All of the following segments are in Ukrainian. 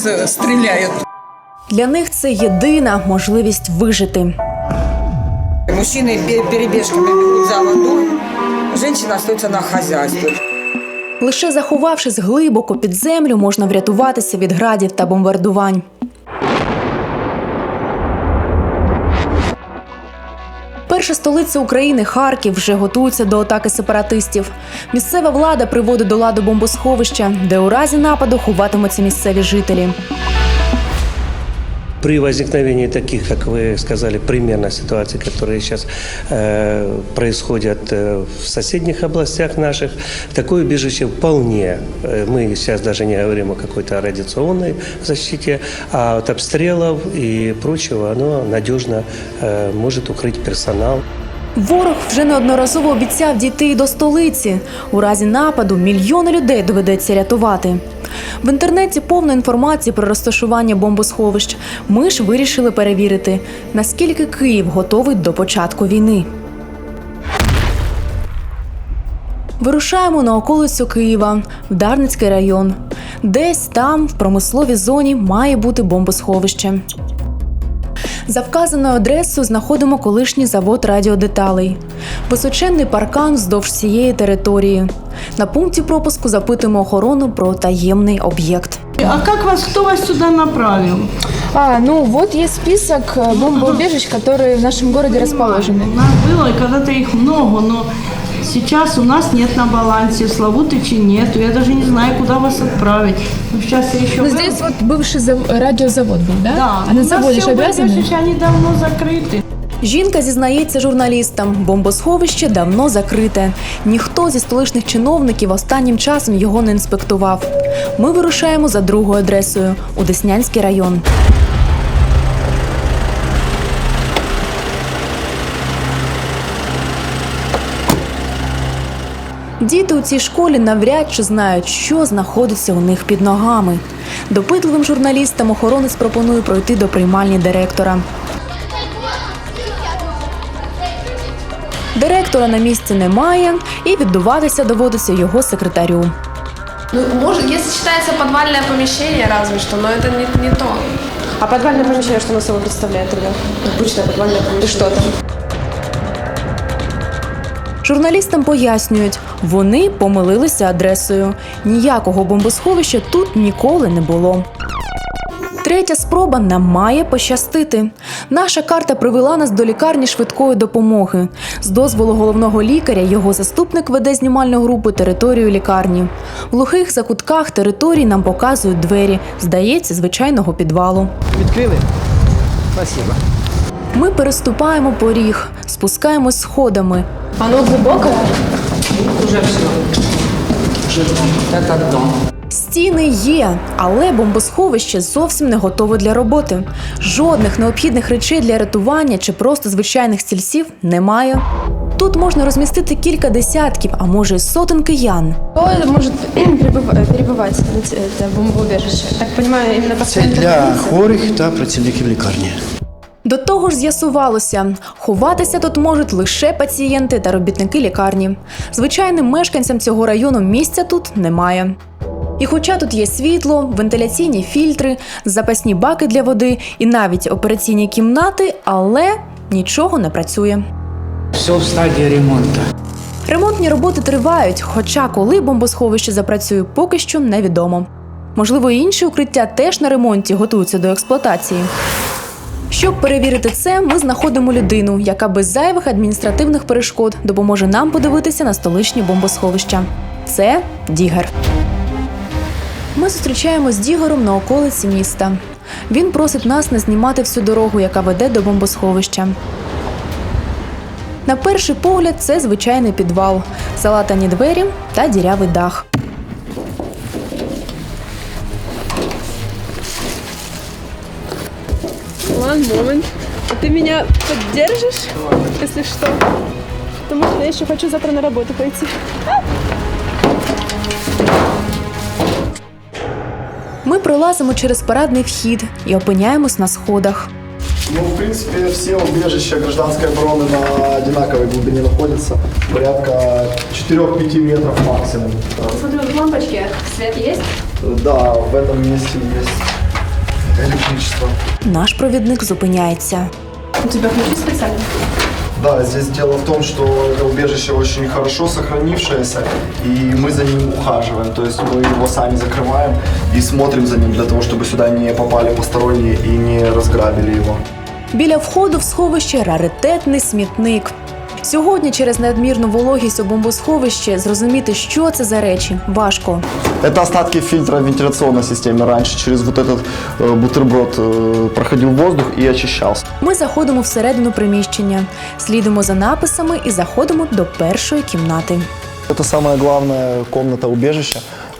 нас стріляють. Для них це єдина можливість вижити. Мужчини перебіжками бігуть за водою, женщина остается на хозяйстве. Лише заховавшись глибоко під землю, можна врятуватися від градів та бомбардувань. Перша столиця України Харків вже готується до атаки сепаратистів. Місцева влада приводить до ладу бомбосховища, де у разі нападу ховатимуться місцеві жителі При возникновении таких, как вы сказали, примерно ситуаций, которые сейчас э, происходят э, в соседних областях наших, такое убежище вполне, э, мы сейчас даже не говорим о какой-то радиационной защите, а от обстрелов и прочего оно надежно э, может укрыть персонал. Ворог вже неодноразово обіцяв дійти до столиці. У разі нападу мільйони людей доведеться рятувати. В інтернеті повно інформації про розташування бомбосховищ. Ми ж вирішили перевірити, наскільки Київ готовий до початку війни. Вирушаємо на околицю Києва, в Дарницький район. Десь там, в промисловій зоні, має бути бомбосховище. За вказаною адресою знаходимо колишній завод радіодеталей. Височенний паркан вздовж всієї території. На пункті пропуску запитуємо охорону про таємний об'єкт. А как вас, кто вас сюда направил? А, ну вот есть список э, бомбоубежищ, которые в нашем городе расположены. У нас было, и когда-то их много, но сейчас у нас нет на балансе, Славутычи нету, я даже не знаю, куда вас отправить. Ну, сейчас я еще... Ну, здесь вот бывший зав- радиозавод был, да? Да, А на у нас заводе все же обязаны? убежища, они давно закрыты. Жінка зізнається журналістам, бомбосховище давно закрите. Ніхто зі столичних чиновників останнім часом його не інспектував. Ми вирушаємо за другою адресою у Деснянський район. Діти у цій школі навряд чи знають, що знаходиться у них під ногами. Допитливим журналістам охоронець пропонує пройти до приймальні директора. Директора на місці немає, і віддуватися доводиться його секретарю. Ну, может, если считается подвальное помещение, разве что, но это не, не то. А подвальное помещение что оно собой представляет тогда? Обычное подвальное помещение. И что там? Журналістам пояснюють, вони помилилися адресою. Ніякого бомбосховища тут ніколи не було. Третя спроба нам має пощастити. Наша карта привела нас до лікарні швидкої допомоги. З дозволу головного лікаря його заступник веде знімальну групу територію лікарні. В глухих закутках території нам показують двері, здається, звичайного підвалу. Відкрили? Спасибо. Ми переступаємо поріг, спускаємось сходами. Оно глубокое? Это дом. Стіни є, але бомбосховище зовсім не готове для роботи. Жодних необхідних речей для рятування чи просто звичайних стільців немає. Тут можна розмістити кілька десятків, а може й сотень киян. Кто может пребыв- э, перебывать на те- это бомбоубежище? Так понимаю, именно Це пациенты для больницы? хворих та працівників лікарні. До того ж з'ясувалося, ховатися тут можуть лише пацієнти та робітники лікарні. Звичайним мешканцям цього району місця тут немає. І хоча тут є світло, вентиляційні фільтри, запасні баки для води і навіть операційні кімнати, але нічого не працює. Все в стадії ремонту. Ремонтні роботи тривають, хоча коли бомбосховище запрацює, поки що невідомо. Можливо, і інші укриття теж на ремонті готуються до експлуатації. Щоб перевірити це, ми знаходимо людину, яка без зайвих адміністративних перешкод допоможе нам подивитися на столичні бомбосховища. Це Дігер. Ми зустрічаємось з Дігором на околиці міста. Він просить нас не знімати всю дорогу, яка веде до бомбосховища. На перший погляд, це звичайний підвал, залатані двері та дірявий дах. One moment. А ты меня поддержишь, если что? Потому что я еще хочу завтра на работу пойти. Ми пролазимо через парадний вхід і опиняємось на сходах. Ну, в принципе, все убежища гражданской обороны на одинаковой глубине находятся. Порядка 4-5 метров максимум. Смотрю, в лампочке свет есть? Да, в этом месте есть электричество. Наш провідник зупиняється. У тебя ключи специально? Да, здесь дело в том, что это убежище очень хорошо сохранившееся, и мы за ним ухаживаем. То есть мы его сами закрываем и смотрим за ним для того, чтобы сюда не попали посторонние и не разграбили его. Біля входу в сховище раритетний смітник. Сьогодні через надмірну вологість у бомбосховищі зрозуміти, що це за речі, важко. Это остатки фильтра в вентиляционной системе. Раньше через вот этот э, бутерброд э, проходил воздух и очищался. Ми заходимо всередину приміщення, слідимо за написами і заходимо до першої кімнати. Это самая главная комната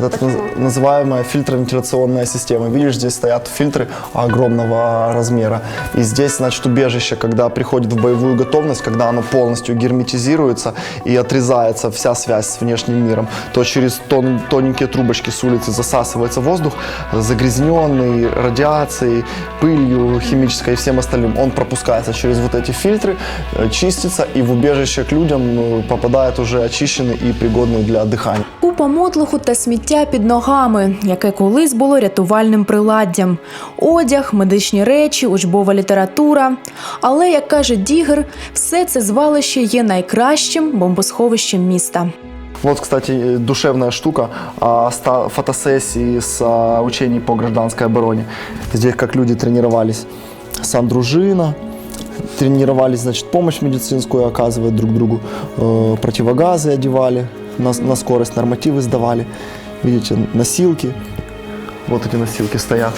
Убежища. Это наз- называемая фильтровентиляционная система. Видишь, здесь стоят фильтры огромного размера. И здесь, значит, убежище, когда приходит в боевую готовность, когда оно полностью герметизируется и отрезается вся связь с внешним миром, то через тон- тоненькие трубочки с улицы засасывается воздух, загрязненный радиацией, пылью химической и всем остальным. Он пропускается через вот эти фильтры, э, чистится и в убежище к людям э, попадает уже очищенный и пригодный для дыхания. Купа мотлуху та сміття під ногами, яке колись було рятувальним приладдям, одяг, медичні речі, учбова література. Але, як каже Дігер, все це звалище є найкращим бомбосховищем міста. Вот, кстати, э, душевная штука а, ста- фотосессии с а, учений по гражданской обороне. Здесь как люди тренировались. Сам дружина, тренировались, значит, помощь медицинскую оказывать друг другу, э, противогазы одевали, на, на скорость нормативы сдавали. Видите, носилки. Вот эти носилки стоят.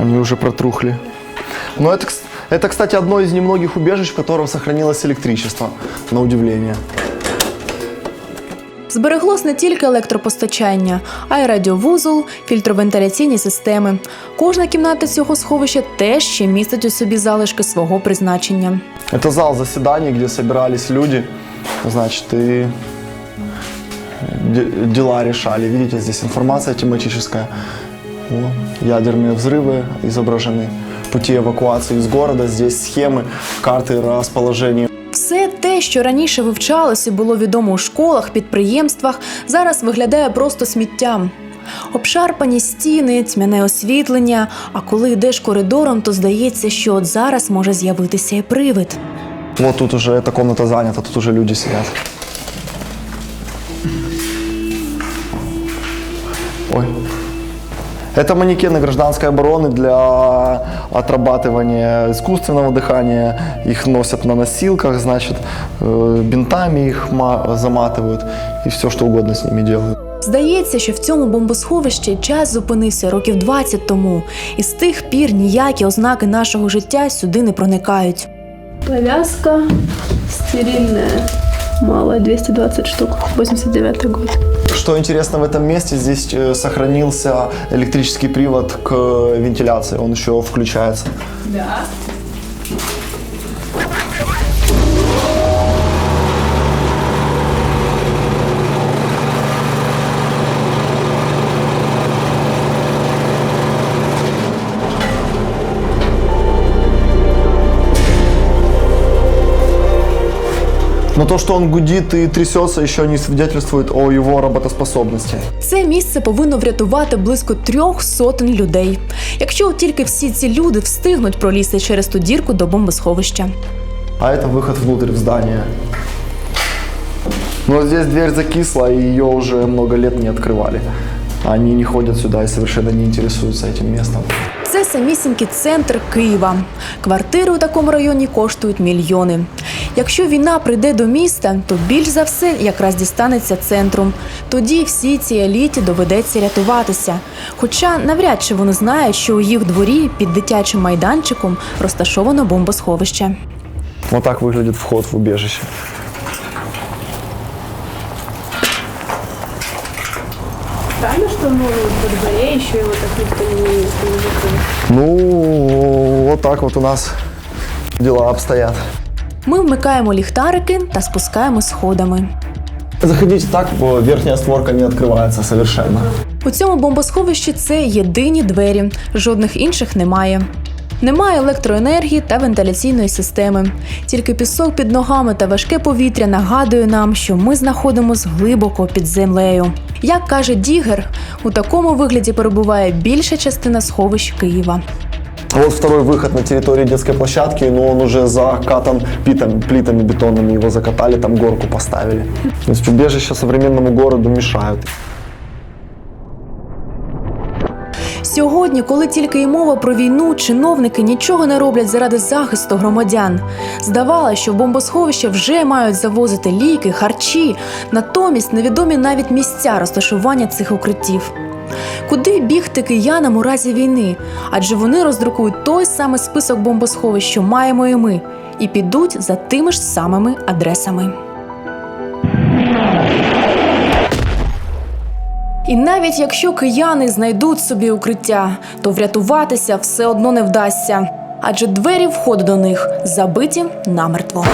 Они уже протрухли. Но это, кс- это, кстати, одно из немногих убежищ, в котором сохранилось электричество, на удивление. Збереглось не тільки електропостачання, а й радіовузол, фільтровентиляційні системи. Кожна кімната цього сховища теж ще містить у собі залишки свого призначення. Это зал заседаний, где собирались люди, значит, и де- дела решали. Видите, здесь информация тематическая. О, ядерные взрывы изображены, пути эвакуации из города, здесь схемы, карты расположения Все те, що раніше вивчалося, було відомо у школах, підприємствах, зараз виглядає просто сміттям. Обшарпані стіни, тьмяне освітлення. А коли йдеш коридором, то здається, що от зараз може з'явитися і привид. Вот тут уже эта комната занята, тут уже люди сидят. Ой. Это манекены гражданской обороны для отрабатывания искусственного дыхания. Их носят на носилках, значит, э, бинтами их ма- заматывают и все что угодно с ними делают. Здається, що в цьому бомбосховищі час зупинився років 20 тому, і з тих пір ніякі ознаки нашого життя сюди не проникають. Повязка стерильная. Малая, 220 штук, 89 год. Что интересно в этом месте, здесь э, сохранился электрический привод к вентиляции, он еще включается. Но то, что он гудит и трясется, еще не свидетельствует о его работоспособности. Це місце повинно врятувати близько трьох сотень людей. Якщо от тільки всі ці люди встигнуть пролізти через ту дірку до бомбосховища. А это выход внутрь в здание. Но здесь дверь закисла, и ее уже много лет не открывали. Они не ходят сюда и совершенно не интересуются этим местом. Це самісінький центр Києва. Квартири у такому районі коштують мільйони. Якщо війна прийде до міста, то більш за все якраз дістанеться центром. Тоді всій цій еліті доведеться рятуватися. Хоча навряд чи вони знають, що у їх дворі під дитячим майданчиком розташовано бомбосховище. Вот так выглядит вход в убежище. Правильно, что ну, во дворе еще его так никто не, не закрыл? Ну, вот так вот у нас дела обстоят. Ми вмикаємо ліхтарики та спускаємо сходами. Заходите так, бо верхняя створка не открывается совершенно. У цьому бомбосховищі це єдині двері, жодних інших немає. Немає електроенергії та вентиляційної системи. Тільки пісок під ногами та важке повітря нагадує нам, що ми знаходимося глибоко під землею. Як каже Дігер, у такому вигляді перебуває більша частина сховищ Києва. Вот второй выход на территории детской площадки, но он уже закатан питами, плитами бетонными, его закатали, там горку поставили. То есть убежища современному городу мешают. Сьогодні, коли тільки й мова про війну, чиновники нічого не роблять заради захисту громадян. Здавалося, що в бомбосховище вже мають завозити ліки, харчі. Натомість невідомі навіть місця розташування цих укриттів. Куди бігти киянам у разі війни? Адже вони роздрукують той самий список бомбосховищ, що маємо і ми, і підуть за тими ж самими адресами. І навіть якщо кияни знайдуть собі укриття, то врятуватися все одно не вдасться, адже двері входу до них забиті намертво.